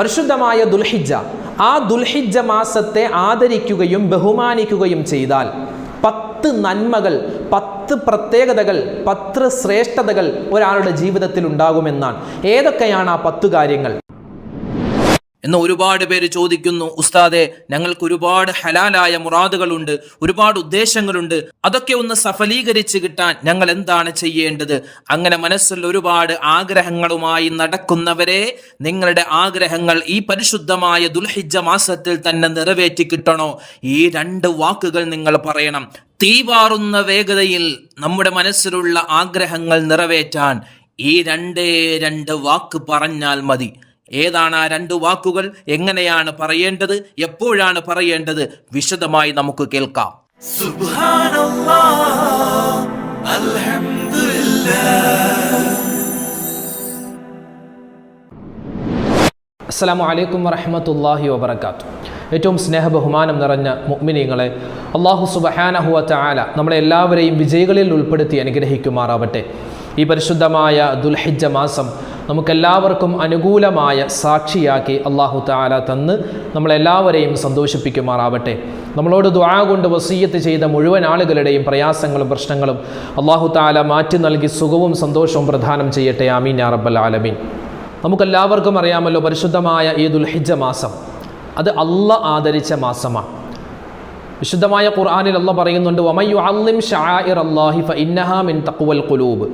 പരിശുദ്ധമായ ദുൽഹിജ ആ ദുൽഹിജ മാസത്തെ ആദരിക്കുകയും ബഹുമാനിക്കുകയും ചെയ്താൽ പത്ത് നന്മകൾ പത്ത് പ്രത്യേകതകൾ പത്ത് ശ്രേഷ്ഠതകൾ ഒരാളുടെ ജീവിതത്തിൽ ഉണ്ടാകുമെന്നാണ്. ഏതൊക്കെയാണ് ആ പത്ത് കാര്യങ്ങൾ? എന്ന് ഒരുപാട് പേര് ചോദിക്കുന്നു ഉസ്താദെ ഞങ്ങൾക്ക് ഒരുപാട് ഹലാലായ മുറാദുകളുണ്ട് ഒരുപാട് ഉദ്ദേശങ്ങളുണ്ട്. അതൊക്കെ ഒന്ന് സഫലീകരിച്ച് കിട്ടാൻ ഞങ്ങൾ എന്താണ് ചെയ്യേണ്ടത്? അങ്ങനെ മനസ്സിൽ ഒരുപാട് ആഗ്രഹങ്ങളുമായി നടക്കുന്നവരെ നിങ്ങളുടെ ആഗ്രഹങ്ങൾ ഈ പരിശുദ്ധമായ ദുൽഹിജ മാസത്തിൽ തന്നെ നിറവേറ്റി കിട്ടണോ? ഈ രണ്ട് വാക്കുകൾ നിങ്ങൾ പറയണം. തീവാറുന്ന വേഗതയിൽ നമ്മുടെ മനസ്സിലുള്ള ആഗ്രഹങ്ങൾ നിറവേറ്റാൻ ഈ രണ്ടേ രണ്ട് വാക്ക് പറഞ്ഞാൽ മതി. ഏതാണ് ആ രണ്ട് വാക്കുകൾ? എങ്ങനെയാണ് പറയേണ്ടത്? എപ്പോഴാണ് പറയേണ്ടത്? വിശദമായി നമുക്ക് കേൾക്കാം. അസ്സാം വലൈക്കും വറഹമത്തല്ലാഹി വാബർക്കാത്തു ഏറ്റവും സ്നേഹബഹുമാനം നിറഞ്ഞ മുഗ്മിനീങ്ങളെ അള്ളാഹു സുബഹാനഹുവത്ത ആല നമ്മളെ എല്ലാവരെയും വിജയികളിൽ ഉൾപ്പെടുത്തി അനുഗ്രഹിക്കുമാറാവട്ടെ. ഈ പരിശുദ്ധമായ ദുൽഹിജ മാസം നമുക്കെല്ലാവർക്കും അനുകൂലമായ സാക്ഷിയാക്കി അള്ളാഹു താല തന്ന് നമ്മളെല്ലാവരെയും സന്തോഷിപ്പിക്കുമാറാവട്ടെ. നമ്മളോട് ദ്വാ കൊണ്ട് വസീയത്ത് ചെയ്ത മുഴുവൻ ആളുകളുടെയും പ്രയാസങ്ങളും പ്രശ്നങ്ങളും അള്ളാഹു താല മാറ്റി നൽകി സുഖവും സന്തോഷവും പ്രദാനം ചെയ്യട്ടെ. ആമീൻ യാ റബ്ബൽ ആലമീൻ. നമുക്കെല്ലാവർക്കും അറിയാമല്ലോ പരിശുദ്ധമായ ഈദുൽ ദുൽഹിജ മാസം. അത് അല്ല ആദരിച്ച മാസമാണ് വിശുദ്ധമായ ഖുർആാനിൽ അല്ല പറയുന്നുണ്ട് വമയു അല്ലിം ഷാഇർ അള്ളാഹി ഫ ഇന്നഹാമിൻ മിൻ കുലൂബ്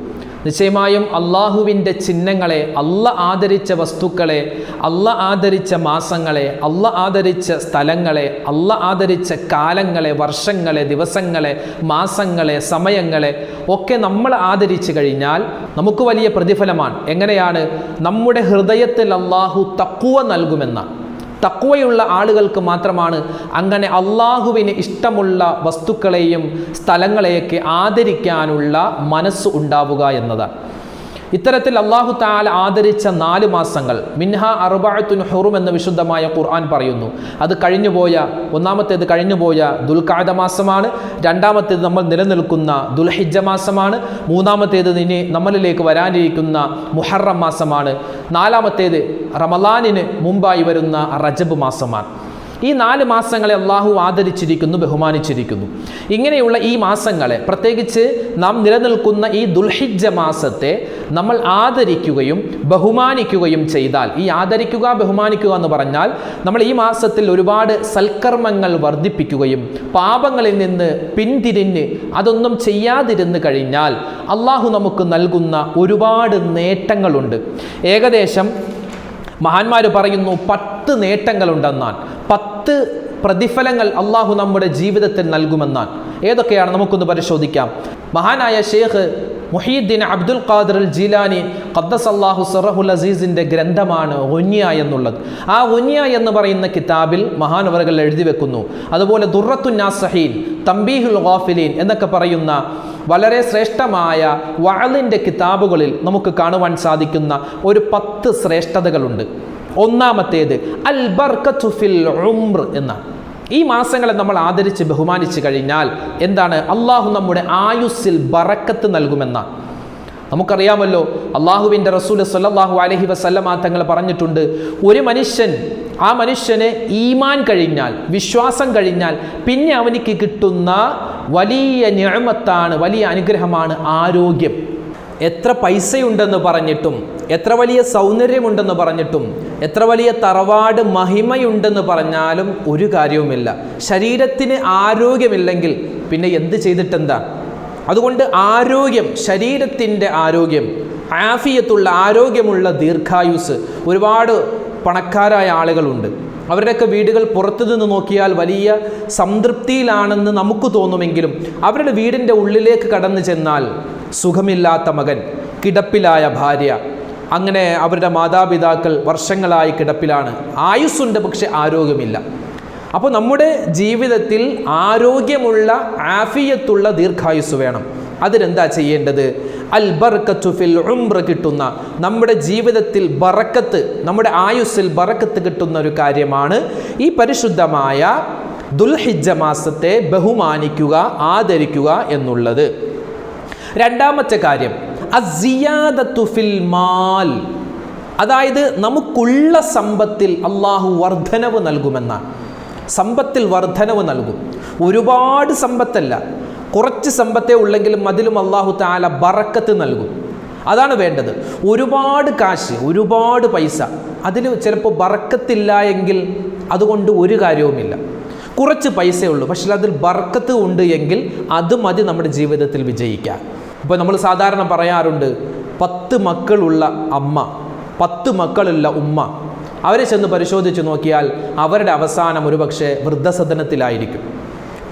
നിശ്ചയമായും അള്ളാഹുവിന്റെ ചിഹ്നങ്ങളെ അല്ല ആദരിച്ച വസ്തുക്കളെ അല്ല ആദരിച്ച മാസങ്ങളെ അല്ല ആദരിച്ച സ്ഥലങ്ങളെ അല്ല ആദരിച്ച കാലങ്ങളെ വർഷങ്ങളെ ദിവസങ്ങളെ മാസങ്ങളെ സമയങ്ങളെ ഒക്കെ നമ്മൾ ആദരിച്ചു കഴിഞ്ഞാൽ നമുക്ക് വലിയ പ്രതിഫലമാണ്. എങ്ങനെയാണ്? നമ്മുടെ ഹൃദയത്തിൽ അള്ളാഹു തക്കുവ നൽകുമെന്നാണ്. തക്വയുള്ള ആളുകൾക്ക് മാത്രമാണ് അങ്ങനെ അള്ളാഹുവിന് ഇഷ്ടമുള്ള വസ്തുക്കളെയും സ്ഥലങ്ങളെയൊക്കെ ആദരിക്കാനുള്ള മനസ്സ് ഉണ്ടാവുക എന്നതാണ്. ഇത്തരത്തിൽ അള്ളാഹു താല ആദരിച്ച നാല് മാസങ്ങൾ മിൻഹ അറുബായത്തുൻ ഹുറും എന്ന വിശുദ്ധമായ ഖുർആൻ പറയുന്നു. അത് കഴിഞ്ഞുപോയ ഒന്നാമത്തേത് കഴിഞ്ഞുപോയ ദുൽഖാദ മാസമാണ് രണ്ടാമത്തേത് നമ്മൾ നിലനിൽക്കുന്ന ദുൽഹിജ മാസമാണ് മൂന്നാമത്തേത് ഇനി നമ്മളിലേക്ക് വരാനിരിക്കുന്ന മുഹറം മാസമാണ് നാലാമത്തേത് റമലാനിന് മുമ്പായി വരുന്ന റജബ് മാസമാണ്. ഈ നാല് മാസങ്ങളെ അള്ളാഹു ആദരിച്ചിരിക്കുന്നു ബഹുമാനിച്ചിരിക്കുന്നു. ഇങ്ങനെയുള്ള ഈ മാസങ്ങളെ പ്രത്യേകിച്ച് നാം നിലനിൽക്കുന്ന ഈ ദുൽഹിജ മാസത്തെ നമ്മൾ ആദരിക്കുകയും ബഹുമാനിക്കുകയും ചെയ്താൽ ഈ ആദരിക്കുക ബഹുമാനിക്കുക എന്ന് പറഞ്ഞാൽ നമ്മൾ ഈ മാസത്തിൽ ഒരുപാട് സൽക്കർമ്മങ്ങൾ വർദ്ധിപ്പിക്കുകയും പാപങ്ങളിൽ നിന്ന് പിന്തിരിഞ്ഞ് അതൊന്നും ചെയ്യാതിരുന്ന് കഴിഞ്ഞാൽ അള്ളാഹു നമുക്ക് നൽകുന്ന ഒരുപാട് നേട്ടങ്ങളുണ്ട്. ഏകദേശം മഹാന്മാർ പറയുന്നു പത്ത് നേട്ടങ്ങളുണ്ടെന്നാണ് പത്ത് പ്രതിഫലങ്ങൾ അള്ളാഹു നമ്മുടെ ജീവിതത്തിൽ നൽകുമെന്നാൽ ഏതൊക്കെയാണ്? നമുക്കൊന്ന് പരിശോധിക്കാം. മഹാനായ ഷേഖ് മുഹീദ്ദീൻ അബ്ദുൽ ഖാദർ അൽ ജീലാനി ഖദ്ദസ് അള്ളാഹു സറഹുൽ അസീസിന്റെ ഗ്രന്ഥമാണ് ഒന്യ എന്നുള്ളത്. ആ ഒന്യ എന്ന് പറയുന്ന കിതാബിൽ മഹാനവറുകൾ എഴുതി വെക്കുന്നു. അതുപോലെ ദുറത്തുന്നാസഹീൻ തമ്പീഹുൽ ഗാഫിലീൻ എന്നൊക്കെ പറയുന്ന വളരെ ശ്രേഷ്ഠമായ വഅലിന്റെ കിതാബുകളിൽ നമുക്ക് കാണുവാൻ സാധിക്കുന്ന ഒരു പത്ത് ശ്രേഷ്ഠതകളുണ്ട്. ഒന്നാമത്തേത് അൽ ബർക്കത്തു ഫിൽ ഉംർ എന്നാണ്. ഈ മാസങ്ങളെ നമ്മൾ ആദരിച്ച് ബഹുമാനിച്ചു കഴിഞ്ഞാൽ എന്താണ്? അള്ളാഹു നമ്മുടെ ആയുസ്സിൽ ബറക്കത്ത് നൽകുമെന്നാണ്. നമുക്കറിയാമല്ലോ അള്ളാഹുവിന്റെ റസൂൽ സല്ലാഹു അലഹി വസല്ലമ തങ്ങൾ പറഞ്ഞിട്ടുണ്ട് ഒരു മനുഷ്യൻ ആ മനുഷ്യന് ഈമാൻ കഴിഞ്ഞാൽ വിശ്വാസം കഴിഞ്ഞാൽ പിന്നെ അവനിക്ക് കിട്ടുന്ന വലിയ ഞാമത്താണ് വലിയ അനുഗ്രഹമാണ് ആരോഗ്യം. എത്ര പൈസയുണ്ടെന്ന് പറഞ്ഞിട്ടും എത്ര വലിയ സൗന്ദര്യമുണ്ടെന്ന് പറഞ്ഞിട്ടും എത്ര വലിയ തറവാട് മഹിമയുണ്ടെന്ന് പറഞ്ഞാലും ഒരു കാര്യവുമില്ല. ശരീരത്തിന് ആരോഗ്യമില്ലെങ്കിൽ പിന്നെ എന്ത് ചെയ്തിട്ടെന്താ? അതുകൊണ്ട് ആരോഗ്യം ശരീരത്തിന്റെ ആരോഗ്യം ആഫിയത്തുള്ള ആരോഗ്യമുള്ള ദീർഘായുസ് ഒരുപാട് പണക്കാരായ ആളുകളുണ്ട്. അവരുടെയൊക്കെ വീടുകൾ പുറത്തു നിന്ന് നോക്കിയാൽ വലിയ സംതൃപ്തിയിലാണെന്ന് നമുക്ക് തോന്നുമെങ്കിലും അവരുടെ വീടിന്റെ ഉള്ളിലേക്ക് കടന്നു ചെന്നാൽ സുഖമില്ലാത്ത മകൻ കിടപ്പിലായ ഭാര്യ അങ്ങനെ അവരുടെ മാതാപിതാക്കൾ വർഷങ്ങളായി കിടപ്പിലാണ്. ആയുസ്സുണ്ട് പക്ഷെ ആരോഗ്യമില്ല. അപ്പോൾ നമ്മുടെ ജീവിതത്തിൽ ആരോഗ്യമുള്ള ആഫിയത്തുള്ള ദീർഘായുസ് വേണം. അതിനെന്താ ചെയ്യേണ്ടത്? അൽ ബർക്കത്തു ഫിൽ ഉംറ കിട്ടുന്ന നമ്മുടെ ജീവിതത്തിൽ ബറക്കത്ത് നമ്മുടെ ആയുസ്സിൽ ബറക്കത്ത് കിട്ടുന്ന ഒരു കാര്യമാണ്. ഈ പരിശുദ്ധമായ ദുൽഹിജ മാസത്തെ ബഹുമാനിക്കുക ആദരിക്കുക എന്നുള്ളത്. രണ്ടാമത്തെ കാര്യം ഫിൽ മാൽ. അതായത് നമുക്കുള്ള സമ്പത്തിൽ അള്ളാഹു വർധനവ് നൽകുമെന്നാണ്. സമ്പത്തിൽ വർധനവ് നൽകും. ഒരുപാട് സമ്പത്തല്ല. കുറച്ച് സമ്പത്തേ ഉള്ളെങ്കിലും അതിലും അള്ളാഹു താല ബറക്കത്ത് നൽകും. അതാണ് വേണ്ടത്. ഒരുപാട് കാശ് ഒരുപാട് പൈസ അതിൽ ചിലപ്പോൾ ബറക്കത്തില്ല എങ്കിൽ അതുകൊണ്ട് ഒരു കാര്യവുമില്ല. കുറച്ച് പൈസയേ ഉള്ളൂ. പക്ഷേ അതിൽ ബർക്കത്ത് ഉണ്ട് എങ്കിൽ അത് മതി നമ്മുടെ ജീവിതത്തിൽ വിജയിക്കാൻ. ഇപ്പോൾ നമ്മൾ സാധാരണ പറയാറുണ്ട് പത്ത് മക്കളുള്ള അമ്മ പത്ത് മക്കളുള്ള ഉമ്മ. അവരെ ചെന്ന് പരിശോധിച്ച് നോക്കിയാൽ അവരുടെ അവസാനം ഒരുപക്ഷെ വൃദ്ധസദനത്തിലായിരിക്കും.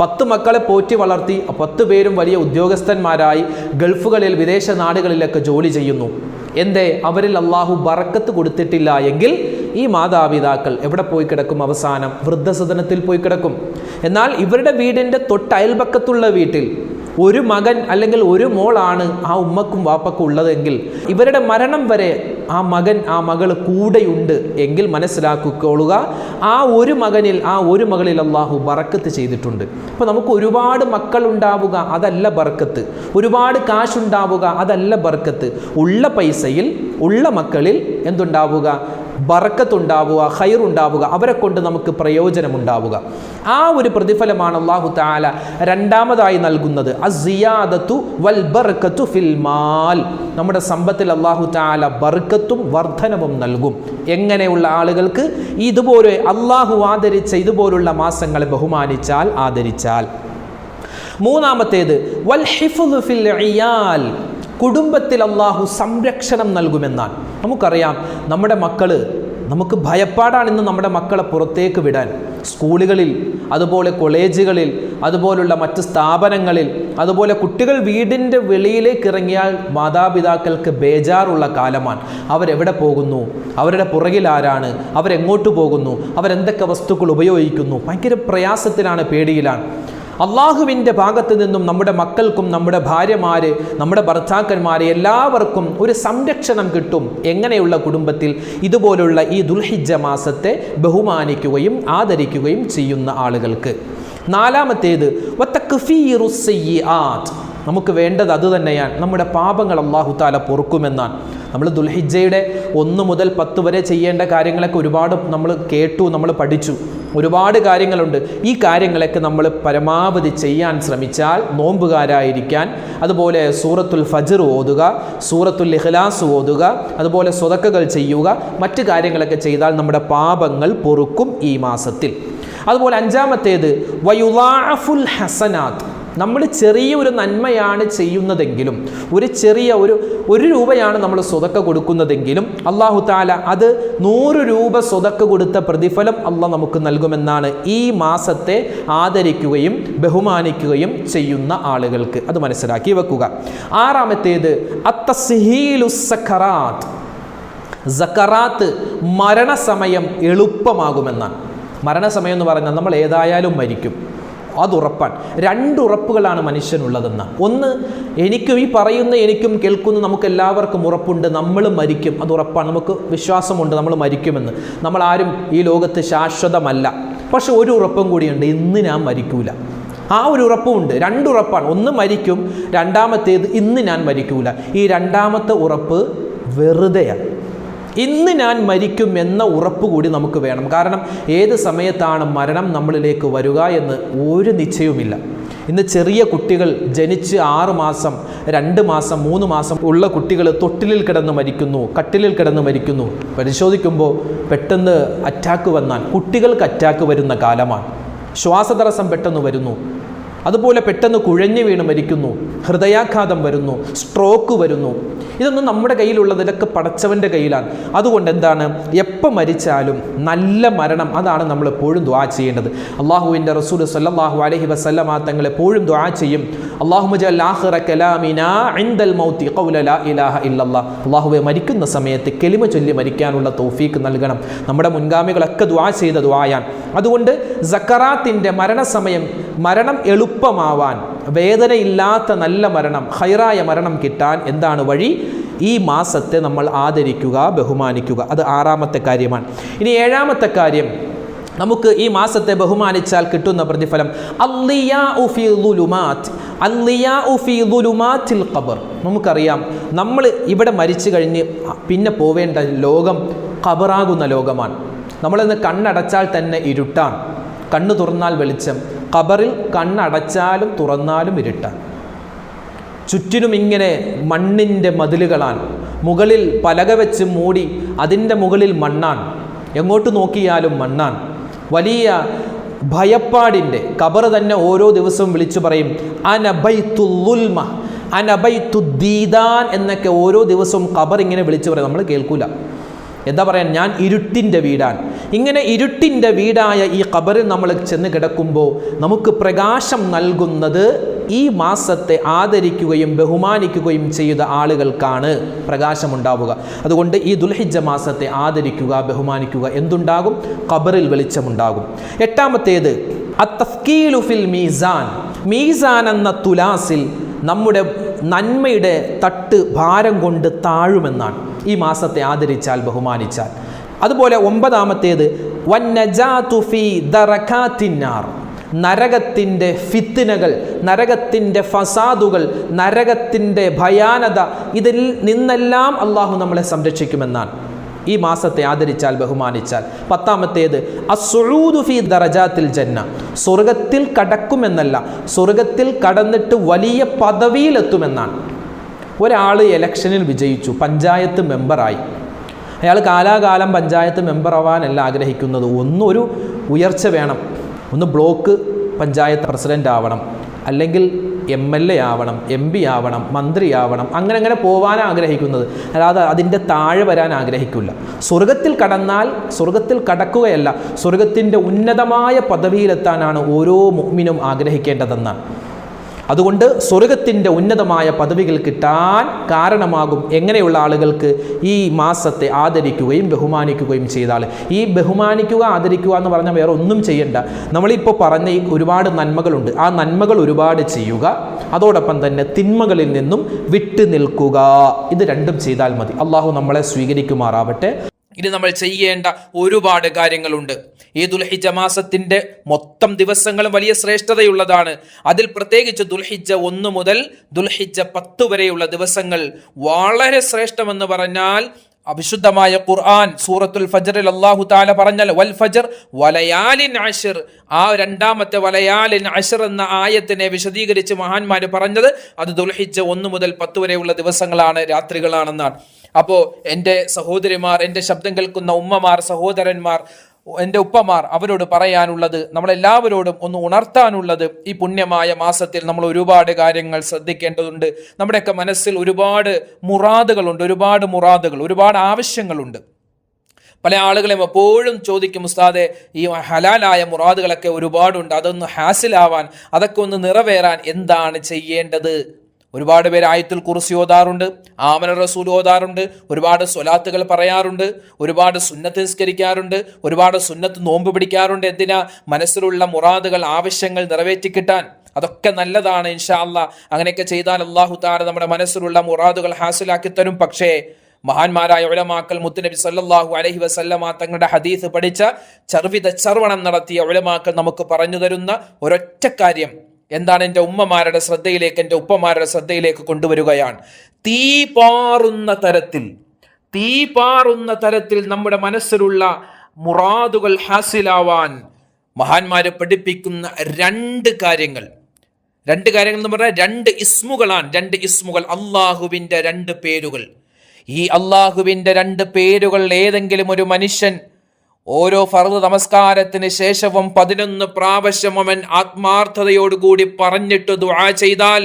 പത്ത് മക്കളെ പോറ്റി വളർത്തി പത്ത് പേരും വലിയ ഉദ്യോഗസ്ഥന്മാരായി ഗൾഫുകളിൽ വിദേശ നാടുകളിലൊക്കെ ജോലി ചെയ്യുന്നു. എന്തേ? അവരിൽ അള്ളാഹു ബറക്കത്ത് കൊടുത്തിട്ടില്ല എങ്കിൽ ഈ മാതാപിതാക്കൾ എവിടെ പോയി കിടക്കും? അവസാനം വൃദ്ധസദനത്തിൽ പോയി കിടക്കും. എന്നാൽ ഇവരുടെ വീടിന്റെ തൊട്ടയൽപക്കത്തുള്ള വീട്ടിൽ ഒരു മകൻ അല്ലെങ്കിൽ ഒരു മോളാണ് ആ ഉമ്മക്കും വാപ്പക്കും ഉള്ളതെങ്കിൽ ഇവരുടെ മരണം വരെ ആ മകൻ ആ മകൾ കൂടെയുണ്ട് എങ്കിൽ മനസ്സിലാക്കിക്കൊള്ളുക. ആ ഒരു മകനിൽ ആ ഒരു മകളിൽ അള്ളാഹു ബറക്കത്ത് ചെയ്തിട്ടുണ്ട്. അപ്പോൾ നമുക്ക് ഒരുപാട് മക്കൾ ഉണ്ടാവുക അതല്ല ബർക്കത്ത് ഒരുപാട് കാശുണ്ടാവുക അതല്ല ബർക്കത്ത് ഉള്ള പൈസയിൽ ഉള്ള മക്കളിൽ എന്തുണ്ടാവുക? ബറക്കത്തുണ്ടാവുക ഹൈറുണ്ടാവുക അവരെ കൊണ്ട് നമുക്ക് പ്രയോജനമുണ്ടാവുക. ആ ഒരു പ്രതിഫലമാണ് അള്ളാഹു താല രണ്ടാമതായി നൽകുന്നത്. അസിയാദത്തു വൽ ബർക്കത്തു ഫിൽ മാൽ നമ്മുടെ സമ്പത്തിൽ അള്ളാഹു താല ബർക്കത്തും വർധനവും നൽകും. എങ്ങനെയുള്ള ആളുകൾക്ക് ഇതുപോലെ അള്ളാഹു ആദരിച്ച ഇതുപോലുള്ള മാസങ്ങളെ ബഹുമാനിച്ചാൽ ആദരിച്ചാൽ. മൂന്നാമത്തേത് ഫിൽ ഇയാൽ. കുടുംബത്തിൽ അള്ളാഹു സംരക്ഷണം നൽകുമെന്നാണ്. നമുക്കറിയാം നമ്മുടെ മക്കൾ നമുക്ക് ഭയപ്പാടാണ് ഇന്ന് നമ്മുടെ മക്കളെ പുറത്തേക്ക് വിടാൻ. സ്കൂളുകളിൽ അതുപോലെ കോളേജുകളിൽ അതുപോലുള്ള മറ്റ് സ്ഥാപനങ്ങളിൽ അതുപോലെ കുട്ടികൾ വീടിന്റെ വെളിയിലേക്ക് ഇറങ്ങിയാൽ മാതാപിതാക്കൾക്ക് ബേജാറുള്ള കാലമാണ്. അവരെവിടെ പോകുന്നു? അവരുടെ പുറകിൽ ആരാണ്? അവരെങ്ങോട്ട് പോകുന്നു? അവരെന്തൊക്കെ വസ്തുക്കൾ ഉപയോഗിക്കുന്നു? ഭയങ്കര പ്രയാസത്തിലാണ് പേടിയിലാണ്. അള്ളാഹുവിന്റെ ഭാഗത്ത് നിന്നും നമ്മുടെ മക്കൾക്കും നമ്മുടെ ഭാര്യമാർ നമ്മുടെ ഭർത്താക്കന്മാർ എല്ലാവർക്കും ഒരു സംരക്ഷണം കിട്ടും എങ്ങനെയുള്ള കുടുംബത്തിൽ? ഇതുപോലുള്ള ഈ ദുൽഹിജ മാസത്തെ ബഹുമാനിക്കുകയും ആദരിക്കുകയും ചെയ്യുന്ന ആളുകൾക്ക്. നാലാമത്തേത് നമുക്ക് വേണ്ടത് അത് തന്നെയാണ്. നമ്മുടെ പാപങ്ങൾ അള്ളാഹു താല പൊറുക്കുമെന്നാണ്. നമ്മൾ ദുൽഹിജയുടെ ഒന്ന് മുതൽ പത്ത് വരെ ചെയ്യേണ്ട കാര്യങ്ങളൊക്കെ ഒരുപാട് നമ്മൾ കേട്ടു നമ്മൾ പഠിച്ചു. ഒരുപാട് കാര്യങ്ങളുണ്ട്. ഈ കാര്യങ്ങളൊക്കെ നമ്മൾ പരമാവധി ചെയ്യാൻ ശ്രമിച്ചാൽ നോമ്പുകാരായിരിക്കാൻ അതുപോലെ സൂറത്തുൽ ഫജർ ഓതുക സൂറത്തുൽ ഇഖ്ലാസ് ഓതുക അതുപോലെ സ്വതക്കകൾ ചെയ്യുക മറ്റ് കാര്യങ്ങളൊക്കെ ചെയ്താൽ നമ്മുടെ പാപങ്ങൾ പൊറുക്കും ഈ മാസത്തിൽ. അതുപോലെ അഞ്ചാമത്തേത് വയുലാഫുൽ ഹസനാത്ത്. നമ്മൾ ചെറിയ ഒരു നന്മയാണ് ചെയ്യുന്നതെങ്കിലും ഒരു ചെറിയ ഒരു ഒരു രൂപയാണ് നമ്മൾ സ്വതക്ക കൊടുക്കുന്നതെങ്കിലും അള്ളാഹു താല അത് നൂറ് രൂപ സ്വതക്ക കൊടുത്ത പ്രതിഫലം അള്ളാഹ് നമുക്ക് നൽകുമെന്നാണ് ഈ മാസത്തെ ആദരിക്കുകയും ബഹുമാനിക്കുകയും ചെയ്യുന്ന ആളുകൾക്ക്. അത് മനസ്സിലാക്കി വെക്കുക. ആറാമത്തേത് അത്തസ്ഹീലുസഖറാത്ത് മരണസമയം എളുപ്പമാകുമെന്നാണ്. മരണസമയം എന്ന് പറഞ്ഞാൽ നമ്മൾ ഏതായാലും മരിക്കും. അതുറപ്പാണ് രണ്ട് ഉറപ്പുകളാണ് മനുഷ്യനുള്ളതെന്ന്. ഒന്ന് എനിക്കും ഈ പറയുന്ന എനിക്കും കേൾക്കുന്ന നമുക്ക് എല്ലാവർക്കും ഉറപ്പുണ്ട്. നമ്മൾ മരിക്കും. അത് ഉറപ്പാണ്. നമുക്ക് വിശ്വാസമുണ്ട്. നമ്മൾ മരിക്കുമെന്ന്. നമ്മൾ ആരും ഈ ലോകത്ത് ശാശ്വതമല്ല. പക്ഷെ ഒരു ഉറപ്പും കൂടിയുണ്ട്. ഇന്ന് ഞാൻ മരിക്കൂല. ആ ഒരു ഉറപ്പുമുണ്ട്. രണ്ട് ഉറപ്പാണ്. ഒന്ന് മരിക്കും. രണ്ടാമത്തേത് ഇന്ന് ഞാൻ മരിക്കൂല. ഈ രണ്ടാമത്തെ ഉറപ്പ് വെറുതെയാണ്. ഇന്ന് ഞാൻ മരിക്കും എന്ന ഉറപ്പ് കൂടി നമുക്ക് വേണം. കാരണം ഏത് സമയത്താണ് മരണം നമ്മളിലേക്ക് വരിക എന്ന് ഒരു നിശ്ചയവുമില്ല. ഇന്ന് ചെറിയ കുട്ടികൾ ജനിച്ച് ആറ് മാസം രണ്ട് മാസം മൂന്ന് മാസം ഉള്ള കുട്ടികൾ തൊട്ടിലിൽ കിടന്ന് മരിക്കുന്നു കട്ടിലിൽ കിടന്ന് മരിക്കുന്നു. പരിശോധിക്കുമ്പോൾ പെട്ടെന്ന് അറ്റാക്ക് വന്നാൽ കുട്ടികൾക്ക് അറ്റാക്ക് വരുന്ന കാലമാണ്. ശ്വാസതടസ്സം പെട്ടെന്ന് വരുന്നു. അതുപോലെ പെട്ടെന്ന് കുഴഞ്ഞു വീണ് മരിക്കുന്നു. ഹൃദയാഘാതം വരുന്നു. സ്ട്രോക്ക് വരുന്നു. ഇതൊന്നും നമ്മുടെ കയ്യിലുള്ളതിലൊക്കെ പടച്ചവന്റെ കയ്യിലാണ്. അതുകൊണ്ട് എന്താണ്? എപ്പോൾ മരിച്ചാലും നല്ല മരണം അതാണ് നമ്മൾ എപ്പോഴും ദ്വാ ചെയ്യേണ്ടത്. അള്ളാഹുവിന്റെ റസൂൽ സല്ലല്ലാഹു അലൈഹി വസല്ലമ തങ്ങൾ എപ്പോഴും ദ്വാ ചെയ്യും. അള്ളാഹുവെ മരിക്കുന്ന സമയത്ത് കെലിമ ചൊല്ലി മരിക്കാനുള്ള തൗഫീക്ക് നൽകണം. നമ്മുടെ മുൻഗാമികളൊക്കെ ദ്വാ ചെയ്ത ദ്വായാൻ അതുകൊണ്ട് സക്കറാത്തിന്റെ മരണസമയം മരണം എളുപ്പമാവാൻ വേദനയില്ലാത്ത നല്ല മരണം ഹൈറായ മരണം കിട്ടാൻ എന്താണ് വഴി? ഈ മാസത്തെ നമ്മൾ ആദരിക്കുക ബഹുമാനിക്കുക. അത് ആറാമത്തെ കാര്യമാണ്. ഇനി ഏഴാമത്തെ കാര്യം നമുക്ക് ഈ മാസത്തെ ബഹുമാനിച്ചാൽ കിട്ടുന്ന പ്രതിഫലം അല്ലിയാഉ ഫീ ദുലുമാത്ത്. അല്ലിയാഉ ഫീ ദുലുമാത്തിൽ ഖബർ. നമുക്കറിയാം നമ്മൾ ഇവിടെ മരിച്ചു കഴിഞ്ഞ് പിന്നെ പോവേണ്ട ലോകം ഖബറാകുന്ന ലോകമാണ്. നമ്മളിന്ന് കണ്ണടച്ചാൽ തന്നെ ഇരുട്ടാണ്. കണ്ണു തുറന്നാൽ വെളിച്ചം. ഖബറിൽ കണ്ണടച്ചാലും തുറന്നാലും ഇരുട്ടാണ് ചുറ്റിനും ഇങ്ങനെ മണ്ണിന്റെ മതിലുകളാണ് മുകളിൽ പലക വെച്ച് മൂടി അതിന്റെ മുകളിൽ മണ്ണാണ് എങ്ങോട്ട് നോക്കിയാലും മണ്ണാണ് വലിയ ഭയപ്പാടിന്റെ കബർ തന്നെ ഓരോ ദിവസവും വിളിച്ചു പറയും അനബൈത്തുൽമ അനബൈത്തുദ്ദീദാൻ എന്നൊക്കെ ഓരോ ദിവസവും ഖബർ ഇങ്ങനെ വിളിച്ചു പറയും. നമ്മൾ കേൾക്കൂല. എന്താ പറയാൻ? ഞാൻ ഇരുട്ടിന്റെ വീടാണ്. ഇങ്ങനെ ഇരുട്ടിന്റെ വീടായ ഈ ഖബറിൽ നമ്മൾ ചെന്ന് കിടക്കുമ്പോൾ നമുക്ക് പ്രകാശം നൽകുന്നത് ഈ മാസത്തെ ആദരിക്കുകയും ബഹുമാനിക്കുകയും ചെയ്ത ആളുകൾക്കാണ് പ്രകാശമുണ്ടാവുക. അതുകൊണ്ട് ഈ ദുൽഹിജ മാസത്തെ ആദരിക്കുക ബഹുമാനിക്കുക എന്തുണ്ടാകും? ഖബറിൽ വെളിച്ചമുണ്ടാകും. എട്ടാമത്തേത് അത്തസ്കീലുഫിൽ മീസാൻ. മീസാൻ എന്ന തുലാസിൽ നമ്മുടെ നന്മയുടെ തട്ട് ഭാരം കൊണ്ട് താഴുമെന്നാണ് ഈ മാസത്തെ ആദരിച്ചാൽ ബഹുമാനിച്ചാൽ. അതുപോലെ ഒമ്പതാമത്തേത് ദറകാത്തിന്നാർ നരകത്തിന്റെ ഫിത്തിനകൾ നരകത്തിന്റെ ഫസാദുകൾ നരകത്തിന്റെ ഭയാനത ഇതിൽ നിന്നെല്ലാം അള്ളാഹു നമ്മളെ സംരക്ഷിക്കുമെന്നാണ്. ഈ മാസത്തെ ആദരിച്ചാൽ ബഹുമാനിച്ചാൽ. പത്താമത്തേത് അസുഴൂദു ഫി ദറജാത്തിൽ ജന്ന. സ്വർഗത്തിൽ കടക്കുമെന്നല്ല സ്വർഗത്തിൽ കടന്നിട്ട് വലിയ പദവിയിലെത്തുമെന്നാണ്. ഒരാൾ ഇലക്ഷനിൽ വിജയിച്ചു പഞ്ചായത്ത് മെമ്പറായി. അയാൾ കാലാകാലം പഞ്ചായത്ത് മെമ്പർ ആവാനല്ല ആഗ്രഹിക്കുന്നത് ഒന്നൊരു ഉയർച്ച വേണം ഒന്ന് ബ്ലോക്ക് പഞ്ചായത്ത് പ്രസിഡന്റ് ആവണം അല്ലെങ്കിൽ എം എൽ എ ആവണം എം പി ആവണം മന്ത്രി ആവണം അങ്ങനെ അങ്ങനെ പോകാൻ ആഗ്രഹിക്കുന്നത്. അല്ലാതെ അതിന്റെ താഴെ വരാൻ ആഗ്രഹിക്കില്ല. സ്വർഗത്തിൽ കടന്നാൽ സ്വർഗത്തിൽ കടക്കുകയല്ല സ്വർഗത്തിന്റെ ഉന്നതമായ പദവിയിലെത്താനാണ് ഓരോ മുഅ്മിനും ആഗ്രഹിക്കേണ്ടതെന്നാണ്. അതുകൊണ്ട് സ്വർഗത്തിന്റെ ഉന്നതമായ പദവികൾ കിട്ടാൻ കാരണമാകും എങ്ങനെയുള്ള ആളുകൾക്ക് ഈ മാസത്തെ ആദരിക്കുകയും ബഹുമാനിക്കുകയും ചെയ്താൽ. ഈ ബഹുമാനിക്കുക ആദരിക്കുക എന്ന് പറഞ്ഞാൽ വേറെ ഒന്നും ചെയ്യണ്ട. നമ്മളിപ്പോൾ പറഞ്ഞ ഈ ഒരുപാട് നന്മകളുണ്ട്. ആ നന്മകൾ ഒരുപാട് ചെയ്യുക അതോടൊപ്പം തന്നെ തിന്മകളിൽ നിന്നും വിട്ടു നിൽക്കുക. ഇത് രണ്ടും ചെയ്താൽ മതി. അള്ളാഹു നമ്മളെ സ്വീകരിക്കുമാറാവട്ടെ. ഇനി നമ്മൾ ചെയ്യേണ്ട ഒരുപാട് കാര്യങ്ങളുണ്ട്. ഈ ദുൽഹിജ മാസത്തിന്റെ മൊത്തം ദിവസങ്ങളും വലിയ ശ്രേഷ്ഠതയുള്ളതാണ്. അതിൽ പ്രത്യേകിച്ച് ദുൽഹിജ ഒന്ന് മുതൽ ദുൽഹിജ പത്ത് വരെയുള്ള ദിവസങ്ങൾ വളരെ ശ്രേഷ്ഠമെന്ന് പറഞ്ഞാൽ അവിശുദ്ധമായ ഖുർആൻ സൂറത്തുൽ ഫജറിൽ അള്ളാഹു താല പറഞ്ഞാൽ വൽ ഫജർ വലയാലിൻ അഷിർ ആ രണ്ടാമത്തെ വലയാലിൻ അഷിർ എന്ന ആയത്തിനെ വിശദീകരിച്ച് മഹാന്മാർ പറഞ്ഞത് അത് ദുൽഹിജ ഒന്ന് മുതൽ പത്ത് വരെയുള്ള ദിവസങ്ങളാണ് രാത്രികളാണെന്നാണ്. അപ്പോൾ എന്റെ സഹോദരിമാർ എന്റെ ശബ്ദം കേൾക്കുന്ന ഉമ്മമാർ സഹോദരന്മാർ എന്റെ ഉപ്പമാർ അവരോട് പറയാനുള്ളത് നമ്മളെല്ലാവരോടും ഒന്ന് ഉണർത്താനുള്ളത് ഈ പുണ്യമായ മാസത്തിൽ നമ്മൾ ഒരുപാട് കാര്യങ്ങൾ ശ്രദ്ധിക്കേണ്ടതുണ്ട്. നമ്മുടെയൊക്കെ മനസ്സിൽ ഒരുപാട് മുറാദുകളുണ്ട് ഒരുപാട് മുറാദുകൾ ഒരുപാട് ആവശ്യങ്ങളുണ്ട്. പല ആളുകളും എപ്പോഴും ചോദിക്കും ഉസ്താദെ ഈ ഹലാലായ മുറാദുകളൊക്കെ ഒരുപാടുണ്ട് അതൊന്ന് ഹാസിലാവാൻ അതൊക്കെ ഒന്ന് നിറവേറാൻ എന്താണ് ചെയ്യേണ്ടത്? ഒരുപാട് പേര് ആയത്തിൽ കുറിസി ഓതാറുണ്ട് ആമന റസൂൽ ഓതാറുണ്ട് ഒരുപാട് സ്വലാത്തുകൾ പറയാറുണ്ട് ഒരുപാട് സുന്നത്ത് നിസ്കരിക്കാറുണ്ട് ഒരുപാട് സുന്നത്ത് നോമ്പ് പിടിക്കാറുണ്ട്. എന്തിനാ? മനസ്സിലുള്ള മുറാദുകൾ ആവശ്യങ്ങൾ നിറവേറ്റി കിട്ടാൻ അതൊക്കെ നല്ലതാണ് ഇൻഷാ അല്ല അങ്ങനെയൊക്കെ ചെയ്താൽ അള്ളാഹു താര നമ്മുടെ മനസ്സിലുള്ള മുറാദുകൾ ഹാസിലാക്കി തരും. പക്ഷേ മഹാന്മാരായ ഉലമാക്കൾ മുത്തുനബി സല്ലാഹു അലഹി വസല്ലമ തങ്ങളുടെ ഹദീസ് പഠിച്ച ചർവിത ചർവണം നടത്തിയ ഉലമാക്കൾ നമുക്ക് പറഞ്ഞു തരുന്ന ഒരൊറ്റ കാര്യം. എന്താണ് എന്റെ ഉമ്മമാരുടെ ശ്രദ്ധയിലേക്ക് എന്റെ ഉപ്പമാരുടെ ശ്രദ്ധയിലേക്ക് കൊണ്ടുവരികയാണ്. തീ പാറുന്ന തരത്തിൽ തീ പാറുന്ന തരത്തിൽ നമ്മുടെ മനസ്സിലുള്ള മുറാദുകൾ ഹാസിലാവാൻ മഹാന്മാരെ പഠിപ്പിക്കുന്ന രണ്ട് കാര്യങ്ങൾ. രണ്ട് കാര്യങ്ങൾ എന്ന് പറഞ്ഞാൽ രണ്ട് ഇസ്മുകളാണ് രണ്ട് ഇസ്മുകൾ അള്ളാഹുവിന്റെ രണ്ട് പേരുകൾ. ഈ അള്ളാഹുവിന്റെ രണ്ട് പേരുകൾ ഏതെങ്കിലും ഒരു മനുഷ്യൻ ഓരോ ഫർദ് നമസ്കാരത്തിന് ശേഷവും പതിനൊന്ന് പ്രാവശ്യം അവൻ ആത്മാർത്ഥതയോടുകൂടി പറഞ്ഞിട്ട് ദുആ ചെയ്താൽ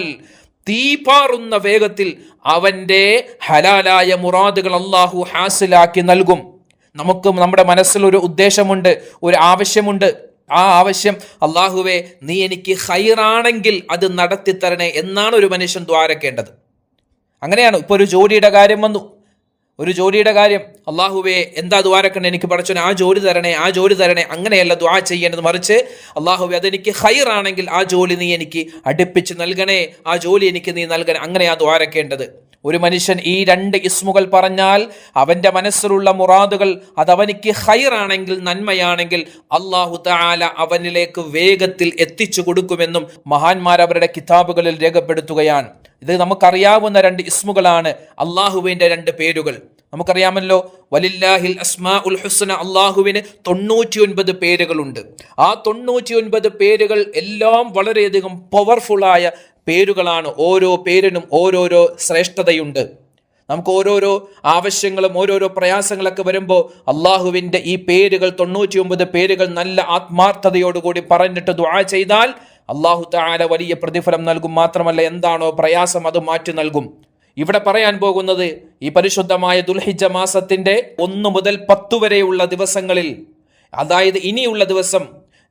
തീപാറുന്ന വേഗത്തിൽ അവന്റെ ഹലാലായ മുറാദുകൾ അള്ളാഹു ഹാസിലാക്കി നൽകും. നമുക്ക് നമ്മുടെ മനസ്സിൽ ഒരു ഉദ്ദേശമുണ്ട് ഒരു ആവശ്യമുണ്ട്. ആ ആവശ്യം അള്ളാഹുവെ നീ എനിക്ക് ഹൈറാണെങ്കിൽ അത് നടത്തി തരണേ എന്നാണ് ഒരു മനുഷ്യൻ ദ്വാരക്കേണ്ടത്. അങ്ങനെയാണ് ഇപ്പോൾ ഒരു ജോലിയുടെ കാര്യം വന്നു. ഒരു ജോലിയുടെ കാര്യം അള്ളാഹുവെ എന്താ ദ്വാരക്കണേ എനിക്ക് പഠിച്ചോനെ ആ ജോലി തരണേ ആ ജോലി തരണേ അങ്ങനെയല്ല ദ്വാ ചെയ്യേണ്ടത്. മറിച്ച് അള്ളാഹുവെ അതെനിക്ക് ഹൈറാണെങ്കിൽ ആ ജോലി നീ എനിക്ക് അടുപ്പിച്ച് നൽകണേ ആ ജോലി എനിക്ക് നീ നൽകണേ. അങ്ങനെയാ ദ്വാരക്കേണ്ടത്. ഒരു മനുഷ്യൻ ഈ രണ്ട് ഇസ്മുകൾ പറഞ്ഞാൽ അവന്റെ മനസ്സിലുള്ള മുറാദുകൾ അതവനിക്ക് ഹൈറാണെങ്കിൽ നന്മയാണെങ്കിൽ അള്ളാഹു താല അവനിലേക്ക് വേഗത്തിൽ എത്തിച്ചു കൊടുക്കുമെന്നും മഹാന്മാർ അവരുടെ കിതാബുകളിൽ രേഖപ്പെടുത്തുകയാണ്. ഇത് നമുക്കറിയാവുന്ന രണ്ട് ഇസ്മുകളാണ് അള്ളാഹുവിന്റെ രണ്ട് പേരുകൾ. നമുക്കറിയാമല്ലോ വലില്ലാഹിൽ അസ്മാ ഉൽ ഹുസ്ന അള്ളാഹുവിന് തൊണ്ണൂറ്റി ഒൻപത് പേരുകളുണ്ട്. ആ തൊണ്ണൂറ്റി ഒൻപത് പേരുകൾ എല്ലാം വളരെയധികം പവർഫുള്ളായ പേരുകളാണ്. ഓരോ പേരിനും ഓരോരോ ശ്രേഷ്ഠതയുണ്ട്. നമുക്ക് ഓരോരോ ആവശ്യങ്ങളും ഓരോരോ പ്രയാസങ്ങളൊക്കെ വരുമ്പോൾ അള്ളാഹുവിന്റെ ഈ പേരുകൾ തൊണ്ണൂറ്റി ഒമ്പത് പേരുകൾ നല്ല ആത്മാർത്ഥതയോടുകൂടി പറഞ്ഞിട്ട് ദുആ ചെയ്താൽ അള്ളാഹു താല വലിയ പ്രതിഫലം നൽകും മാത്രമല്ല എന്താണോ പ്രയാസം അത് മാറ്റി നൽകും. ഇവിടെ പറയാൻ പോകുന്നത് ഈ പരിശുദ്ധമായ ദുൽഹിജ മാസത്തിന്റെ ഒന്ന് മുതൽ പത്തു വരെയുള്ള ദിവസങ്ങളിൽ അതായത് ഇനിയുള്ള ദിവസം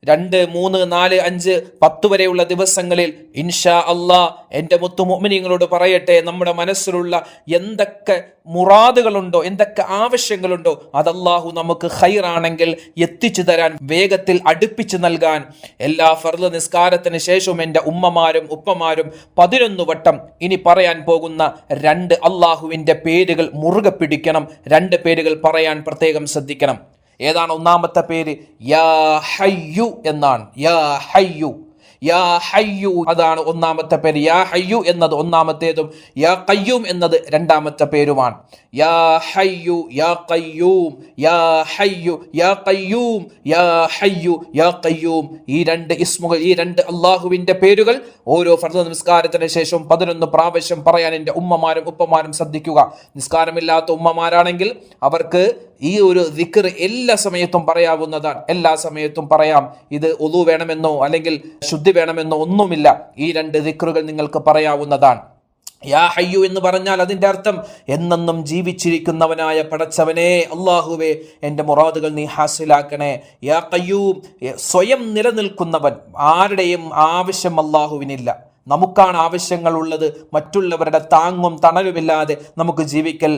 രണ്ട് മൂന്ന് നാല് അഞ്ച് പത്ത് വരെയുള്ള ദിവസങ്ങളിൽ ഇൻഷാ അള്ളാ എന്റെ മുത്തുമൊമിനിങ്ങളോട് പറയട്ടെ നമ്മുടെ മനസ്സിലുള്ള എന്തൊക്കെ മുറാദുകളുണ്ടോ എന്തൊക്കെ ആവശ്യങ്ങളുണ്ടോ അത് നമുക്ക് ഹൈറാണെങ്കിൽ എത്തിച്ചു തരാൻ വേഗത്തിൽ അടുപ്പിച്ചു നൽകാൻ. എല്ലാ ഫർദ് നിസ്കാരത്തിന് ശേഷവും എന്റെ ഉമ്മമാരും ഉപ്പമാരും പതിനൊന്ന് വട്ടം ഇനി പറയാൻ പോകുന്ന രണ്ട് അള്ളാഹുവിന്റെ പേരുകൾ മുറുകെ പിടിക്കണം. രണ്ട് പേരുകൾ പറയാൻ പ്രത്യേകം ശ്രദ്ധിക്കണം. ഏതാണ് ഒന്നാമത്തെ പേര്? യാ ഹയ്യു എന്നാണ്. യാ ഹയ്യു. യാ ഹയ്യു അതാണ് ഒന്നാമത്തെ പേര്. യാ ഹയ്യു എന്നത് ഒന്നാമത്തേതും യാ കയ്യൂം എന്നത് രണ്ടാമത്തെ പേരുമാണ്. യാ ഹയ്യു യാ കയ്യൂം യാ ഹയ്യു യാ കയ്യൂം യാ ഹയ്യു യാ കയ്യൂം ഈ രണ്ട് ഇസ്മുകൾ ഈ രണ്ട് അള്ളാഹുവിന്റെ പേരുകൾ ഓരോ ഫർദ നിസ്കാരത്തിന് ശേഷം പതിനൊന്ന് പ്രാവശ്യം പറയാൻ എന്റെ ഉമ്മമാരും ഉപ്പമാരും ശ്രദ്ധിക്കുക. നിസ്കാരമില്ലാത്ത ഉമ്മമാരാണെങ്കിൽ അവർക്ക് ഈ ഒരു ദിക്കർ എല്ലാ സമയത്തും പറയാവുന്നതാണ്. എല്ലാ സമയത്തും പറയാം. ഇത് ഒതു വേണമെന്നോ അല്ലെങ്കിൽ ശുദ്ധി വേണമെന്നോ ഒന്നുമില്ല. ഈ രണ്ട് ദിക്കറുകൾ നിങ്ങൾക്ക് പറയാവുന്നതാണ്. യാ ഹയ്യു എന്ന് പറഞ്ഞാൽ അതിന്റെ അർത്ഥം എന്നെന്നും ജീവിച്ചിരിക്കുന്നവനായ പടച്ചവനെ അള്ളാഹുവെ എന്റെ മുറാദുകൾ നീ ഹാസിലാക്കണേ. യാ കയ്യൂം സ്വയം നിലനിൽക്കുന്നവൻ ആരുടെയും ആവശ്യം അള്ളാഹുവിനില്ല നമുക്കാണ് ആവശ്യങ്ങളുള്ളത് മറ്റുള്ളവരുടെ താങ്ങും തണലുമില്ലാതെ നമുക്ക് ജീവിക്കൽ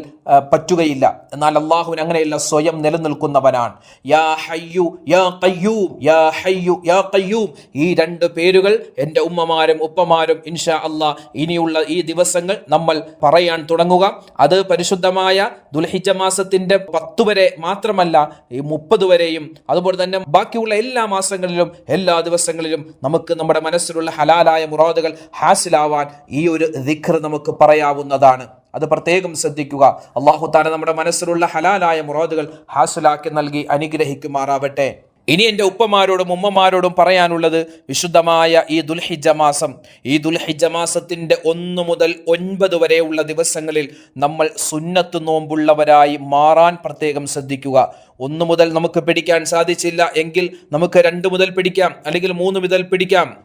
പറ്റുകയില്ല. എന്നാൽ അള്ളാഹുവിൻ അങ്ങനെയല്ല സ്വയം നിലനിൽക്കുന്നവനാണ്. യാ ഹയ്യു യാ കയ്യൂം യാ ഹയ്യു യാ കയ്യൂം ഈ രണ്ട് പേരുകൾ എന്റെ ഉമ്മമാരും ഉപ്പമാരും ഇൻഷാ അള്ളാഹ് ഇനിയുള്ള ഈ ദിവസങ്ങൾ നമ്മൾ പറയാൻ തുടങ്ങുക. അത് പരിശുദ്ധമായ ദുൽഹിജ മാസത്തിന്റെ പത്ത് വരെ മാത്രമല്ല ഈ മുപ്പത് വരെയും അതുപോലെ തന്നെ ബാക്കിയുള്ള എല്ലാ മാസങ്ങളിലും എല്ലാ ദിവസങ്ങളിലും നമുക്ക് നമ്മുടെ മനസ്സിലുള്ള ഹലാലായ മുറാദുകൾ ഹാസിലാവാൻ ഈ ഒരു ദിഖർ നമുക്ക് പറയാവുന്നതാണ്. അത് പ്രത്യേകം ശ്രദ്ധിക്കുക. അള്ളാഹു താല നമ്മുടെ മനസ്സിലുള്ള ഹലാലായ മുറാദുകൾ ഹാസിലാക്കി നൽകി അനുഗ്രഹിക്കുമാറാവട്ടെ. ഇനി എന്റെ ഉപ്പമാരോടും ഉമ്മമാരോടും പറയാനുള്ളത് വിശുദ്ധമായ ഈ ദുൽഹിജ മാസം. ഈ ദുൽഹിജ മാസത്തിന്റെ ഒന്ന് മുതൽ ഒൻപത് വരെയുള്ള ദിവസങ്ങളിൽ നമ്മൾ സുന്നത്ത് നോമ്പുള്ളവരായി മാറാൻ പ്രത്യേകം ശ്രദ്ധിക്കുക. ഒന്ന് മുതൽ നമുക്ക് പിടിക്കാൻ സാധിച്ചില്ല എങ്കിൽ നമുക്ക് രണ്ട് മുതൽ പിടിക്കാം അല്ലെങ്കിൽ മൂന്ന് മുതൽ പിടിക്കാം.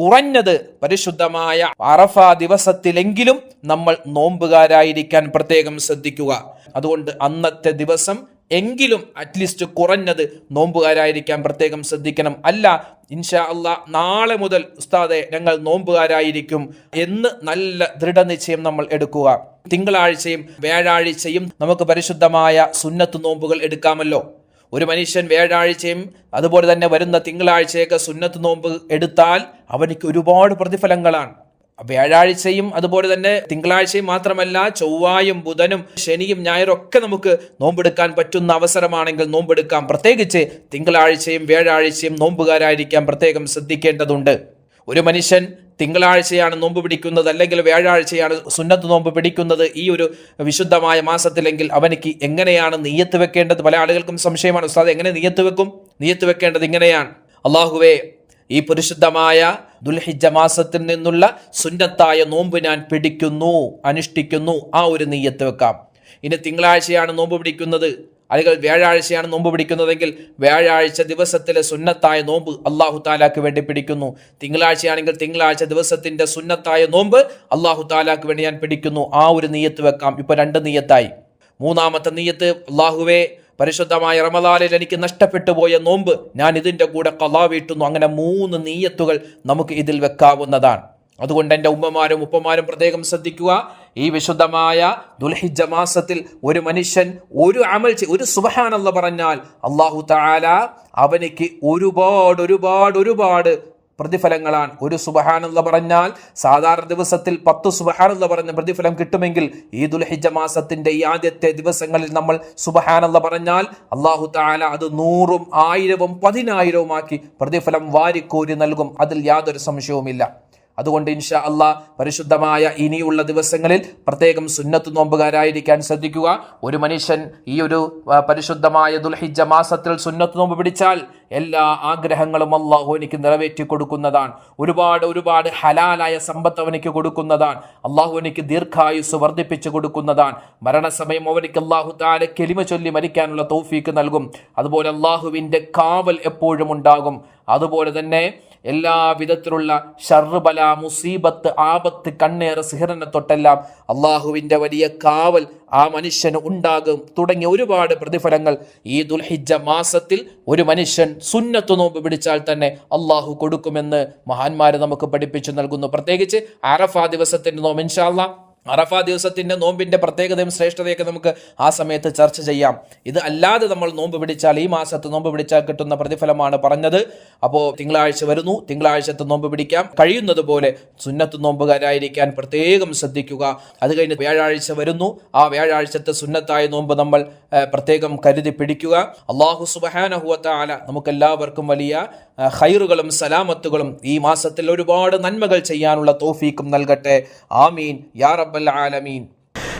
കുറഞ്ഞത് പരിശുദ്ധമായ അറഫ ദിവസത്തിലെങ്കിലും നമ്മൾ നോമ്പുകാരായിരിക്കാൻ പ്രത്യേകം ശ്രദ്ധിക്കുക. അതുകൊണ്ട് അന്നത്തെ ദിവസം എങ്കിലും അറ്റ്ലീസ്റ്റ് കുറഞ്ഞത് നോമ്പുകാരായിരിക്കാൻ പ്രത്യേകം ശ്രദ്ധിക്കണം. അല്ല ഇൻഷാ അല്ല നാളെ മുതൽ ഉസ്താദെ ഞങ്ങൾ നോമ്പുകാരായിരിക്കും എന്ന് നല്ല ദൃഢനിശ്ചയം നമ്മൾ എടുക്കുക. തിങ്കളാഴ്ചയും വ്യാഴാഴ്ചയും നമുക്ക് പരിശുദ്ധമായ സുന്നത്ത് നോമ്പുകൾ എടുക്കാമല്ലോ. ഒരു മനുഷ്യൻ വ്യാഴാഴ്ചയും അതുപോലെ തന്നെ വരുന്ന തിങ്കളാഴ്ചയൊക്കെ സുന്നത്ത് നോമ്പ് എടുത്താൽ അവനിക്ക് ഒരുപാട് പ്രതിഫലങ്ങളാണ്. വ്യാഴാഴ്ചയും അതുപോലെ തന്നെ തിങ്കളാഴ്ചയും മാത്രമല്ല ചൊവ്വായും ബുധനും ശനിയും ഞായറും ഒക്കെ നമുക്ക് നോമ്പെടുക്കാൻ പറ്റുന്ന അവസരമാണെങ്കിൽ നോമ്പെടുക്കാം. പ്രത്യേകിച്ച് തിങ്കളാഴ്ചയും വ്യാഴാഴ്ചയും നോമ്പുകാരായിരിക്കാൻ പ്രത്യേകം ശ്രദ്ധിക്കേണ്ടതുണ്ട്. ഒരു മനുഷ്യൻ തിങ്കളാഴ്ചയാണ് നോമ്പ് പിടിക്കുന്നത് അല്ലെങ്കിൽ വ്യാഴാഴ്ചയാണ് സുന്നത്ത് നോമ്പ് പിടിക്കുന്നത്. ഈ ഒരു വിശുദ്ധമായ മാസത്തിലെങ്കിൽ അവനിക്ക് എങ്ങനെയാണ് നീയത്ത് വെക്കേണ്ടത്? പല ആളുകൾക്കും സംശയമാണ് ഉസ്താദ് എങ്ങനെ നീയത്ത് വെക്കും? നീയത്ത് വെക്കേണ്ടത് ഇങ്ങനെയാണ്. അള്ളാഹുവേ ഈ പുരുഷുദ്ധമായ ദുൽഹിജ മാസത്തിൽ നിന്നുള്ള സുന്നത്തായ നോമ്പ് ഞാൻ പിടിക്കുന്നു അനുഷ്ഠിക്കുന്നു. ആ ഒരു നീയത്ത് വെക്കാം. ഇനി തിങ്കളാഴ്ചയാണ് നോമ്പ് പിടിക്കുന്നത്. അല്ലെങ്കിൽ വ്യാഴാഴ്ചയാണ് നോമ്പ് പിടിക്കുന്നതെങ്കിൽ വ്യാഴാഴ്ച ദിവസത്തിലെ സുന്നത്തായ നോമ്പ് അള്ളാഹു താലാക്ക് വേണ്ടി പിടിക്കുന്നു. തിങ്കളാഴ്ചയാണെങ്കിൽ തിങ്കളാഴ്ച ദിവസത്തിന്റെ സുന്നത്തായ നോമ്പ് അള്ളാഹു താലാക്ക് വേണ്ടി ഞാൻ പിടിക്കുന്നു. ആ ഒരു നീയത്ത് വെക്കാം. ഇപ്പോൾ രണ്ട് നീയത്തായി. മൂന്നാമത്തെ നീയത്ത് അള്ളാഹുവേ പരിശുദ്ധമായ റമദാനിൽ എനിക്ക് നഷ്ടപ്പെട്ടു പോയ നോമ്പ് ഞാൻ ഇതിന്റെ കൂടെ കലാ വീട്ടുന്നു. അങ്ങനെ മൂന്ന് നീയത്തുകൾ നമുക്ക് ഇതിൽ വെക്കാവുന്നതാണ്. അതുകൊണ്ട് എന്റെ ഉമ്മമാരും ഉപ്പമാരും പ്രത്യേകം ശ്രദ്ധിക്കുക. ഈ വിശുദ്ധമായ ദുൽഹിജ മാസത്തിൽ ഒരു മനുഷ്യൻ ഒരു അമൽ ഒരു സുബഹാനല്ല പറഞ്ഞാൽ അള്ളാഹു താല അവനിക്ക് ഒരുപാട് ഒരുപാട് ഒരുപാട് പ്രതിഫലങ്ങളാണ്. ഒരു സുബഹാനല്ല പറഞ്ഞാൽ സാധാരണ ദിവസത്തിൽ പത്ത് സുബഹാനല്ല പറഞ്ഞ പ്രതിഫലം കിട്ടുമെങ്കിൽ ഈ ദുൽഹിജ മാസത്തിന്റെ ഈ ആദ്യത്തെ ദിവസങ്ങളിൽ നമ്മൾ സുബഹാനല്ല പറഞ്ഞാൽ അള്ളാഹു താല അത് നൂറും ആയിരവും പതിനായിരവുമാക്കി പ്രതിഫലം വാരിക്കോരി നൽകും. അതിൽ യാതൊരു സംശയവുമില്ല. അതുകൊണ്ട് ഇൻഷാ അള്ളാ പരിശുദ്ധമായ ഇനിയുള്ള ദിവസങ്ങളിൽ പ്രത്യേകം സുന്നത്ത് നോമ്പുകാരായിരിക്കാൻ ശ്രദ്ധിക്കുക. ഒരു മനുഷ്യൻ ഈ ഒരു പരിശുദ്ധമായ ദുൽഹിജ മാസത്തിൽ സുന്നത്ത് നോമ്പ് പിടിച്ചാൽ എല്ലാ ആഗ്രഹങ്ങളും അള്ളാഹു എനിക്ക് നിറവേറ്റി കൊടുക്കുന്നതാണ്. ഒരുപാട് ഒരുപാട് ഹലാലായ സമ്പത്ത് അവനിക്ക് കൊടുക്കുന്നതാണ്. അള്ളാഹു എനിക്ക് ദീർഘായുസ് വർദ്ധിപ്പിച്ചു കൊടുക്കുന്നതാണ്. മരണസമയം അവനിക്ക് അള്ളാഹു താരെ കെലിമ ചൊല്ലി മരിക്കാനുള്ള തൗഫീക്ക് നൽകും. അതുപോലെ അള്ളാഹുവിന്റെ കാവൽ എപ്പോഴും ഉണ്ടാകും. അതുപോലെ തന്നെ എല്ലാ വിധത്തിലുള്ള ഷർബല മുസീബത്ത് ആപത്ത് കണ്ണേറ് സിഹറിനെ തൊട്ടെല്ലാം അള്ളാഹുവിന്റെ വലിയ കാവൽ ആ മനുഷ്യന് ഉണ്ടാകും. തുടങ്ങിയ ഒരുപാട് പ്രതിഫലങ്ങൾ ഈ ദുൽഹിജ മാസത്തിൽ ഒരു മനുഷ്യൻ സുന്നത്ത് നോമ്പ് പിടിച്ചാൽ തന്നെ അള്ളാഹു കൊടുക്കുമെന്ന് മഹാന്മാരെ നമുക്ക് പഠിപ്പിച്ചു നൽകുന്നു. പ്രത്യേകിച്ച് അറഫ ദിവസത്തിന്റെ നോമ്പ് ഇൻഷാല്ലാ അറഫ ദിവസത്തിന്റെ നോമ്പിന്റെ പ്രത്യേകതയും ശ്രേഷ്ഠതയൊക്കെ നമുക്ക് ആ സമയത്ത് ചർച്ച ചെയ്യാം. ഇത് അല്ലാതെ നമ്മൾ നോമ്പ് പിടിച്ചാൽ ഈ മാസത്ത് നോമ്പ് പിടിച്ചാൽ കിട്ടുന്ന പ്രതിഫലമാണ് പറഞ്ഞത്. അപ്പോൾ തിങ്കളാഴ്ച വരുന്നു. തിങ്കളാഴ്ചത്തെ നോമ്പ് പിടിക്കാം. കഴിയുന്നത് പോലെ സുന്നത്ത് നോമ്പുകാരായിരിക്കാൻ പ്രത്യേകം ശ്രദ്ധിക്കുക. അത് കഴിഞ്ഞ് വ്യാഴാഴ്ച വരുന്നു. ആ വ്യാഴാഴ്ചത്തെ സുന്നത്തായ നോമ്പ് നമ്മൾ പ്രത്യേകം കരുതി പിടിക്കുക. അള്ളാഹു സുബഹാനഹുവത്ത ആല നമുക്കെല്ലാവർക്കും വലിയ ഏഹ്, ഖൈറുകളും സലാമത്തുകളും ഈ മാസത്തിൽ ഒരുപാട് നന്മകൾ ചെയ്യാനുള്ള തോഫീക്കും നൽകട്ടെ. ആമീൻ. യാ റബ്ബൽ ആലമീൻ.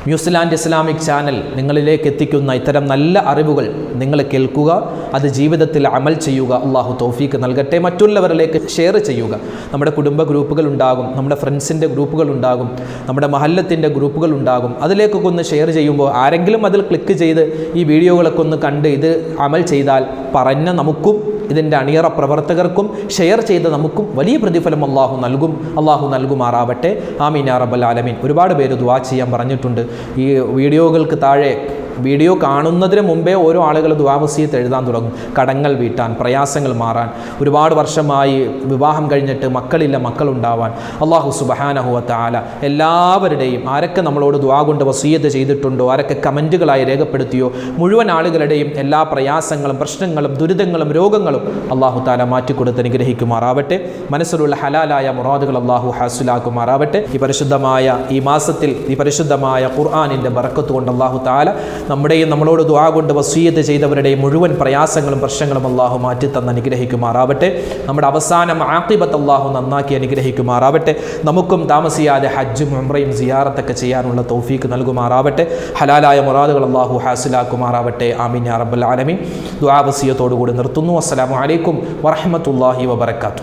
ന്യൂസിലാൻഡ് ഇസ്ലാമിക് ചാനൽ നിങ്ങളിലേക്ക് എത്തിക്കുന്ന ഇത്തരം നല്ല അറിവുകൾ നിങ്ങൾ കേൾക്കുക അത് ജീവിതത്തിൽ അമൽ ചെയ്യുക അള്ളാഹു തൗഫീക്ക് നൽകട്ടെ. മറ്റുള്ളവരിലേക്ക് ഷെയർ ചെയ്യുക. നമ്മുടെ കുടുംബ ഗ്രൂപ്പുകൾ ഉണ്ടാകും നമ്മുടെ ഫ്രണ്ട്സിന്റെ ഗ്രൂപ്പുകൾ ഉണ്ടാകും നമ്മുടെ മഹല്ലത്തിന്റെ ഗ്രൂപ്പുകൾ ഉണ്ടാകും. അതിലേക്കൊക്കെ ഒന്ന് ഷെയർ ചെയ്യുമ്പോൾ ആരെങ്കിലും അതിൽ ക്ലിക്ക് ചെയ്ത് ഈ വീഡിയോകളൊക്കെ ഒന്ന് കണ്ട് ഇത് അമൽ ചെയ്താൽ പറഞ്ഞ നമുക്കും ഇതിന്റെ അണിയറ പ്രവർത്തകർക്കും ഷെയർ ചെയ്ത നമുക്കും വലിയ പ്രതിഫലം അള്ളാഹു നൽകും. അള്ളാഹു നൽകുമാറാവട്ടെ. ആമീൻ റബ്ബൽ ആലമീൻ. ഒരുപാട് പേര് ദുവാ ചെയ്യാൻ പറഞ്ഞിട്ടുണ്ട്. ഈ വീഡിയോകൾക്ക് താഴെ വീഡിയോ കാണുന്നതിന് മുമ്പേ ഓരോ ആളുകൾ ദ്വാവസീയത്ത് എഴുതാൻ തുടങ്ങും. കടങ്ങൾ വീട്ടാൻ പ്രയാസങ്ങൾ മാറാൻ. ഒരുപാട് വർഷമായി വിവാഹം കഴിഞ്ഞിട്ട് മക്കളില്ല മക്കളുണ്ടാവാൻ. അള്ളാഹു സുബഹാനഹുവത്ത ആല എല്ലാവരുടെയും ആരൊക്കെ നമ്മളോട് ദ്വാ കൊണ്ട് വസീയത്ത് ചെയ്തിട്ടുണ്ടോ ആരൊക്കെ കമന്റുകളായി രേഖപ്പെടുത്തിയോ മുഴുവൻ ആളുകളുടെയും എല്ലാ പ്രയാസങ്ങളും പ്രശ്നങ്ങളും ദുരിതങ്ങളും രോഗങ്ങളും അള്ളാഹു താല മാറ്റിക്കൊടുത്ത് അനുഗ്രഹിക്കുമാറാവട്ടെ. മനസ്സിലുള്ള ഹലാലായ മുറാദുകൾ അള്ളാഹു ഹാസുലാക്കുമാറാവട്ടെ. ഈ പരിശുദ്ധമായ ഈ മാസത്തിൽ ഈ പരിശുദ്ധമായ ഖുർആാനിന്റെ ബറക്കത്ത് കൊണ്ട് അള്ളാഹു താല നമ്മുടെയും നമ്മളോട് ദ്വാ കൊണ്ട് വസീയത്ത് ചെയ്തവരുടെയും മുഴുവൻ പ്രയാസങ്ങളും പ്രശ്നങ്ങളും അള്ളാഹു മാറ്റിത്തന്ന് അനുഗ്രഹിക്കുമാറാവട്ടെ. നമ്മുടെ അവസാനം ആക്കിബത്ത് അള്ളാഹു നന്നാക്കി അനുഗ്രഹിക്കുമാറാവട്ടെ. നമുക്കും താമസിയാതെ ഹജ്ജും ഉംറയും സിയാറത്തൊക്കെ ചെയ്യാനുള്ള തൗഫീക്ക് നൽകുമാറാവട്ടെ. ഹലാലായ മുറാദുകൾ അള്ളാഹു ഹാസിലാക്കുമാറാവട്ടെ. ആമിൻ അറബുൽ ആലമി ദ്വാ ദുആ വസിയത്തോടു കൂടി നിർത്തുന്നു. അസ്സലാമു അലൈക്കും വറഹ്മത്തുള്ളാഹി വബറകാതുഹു.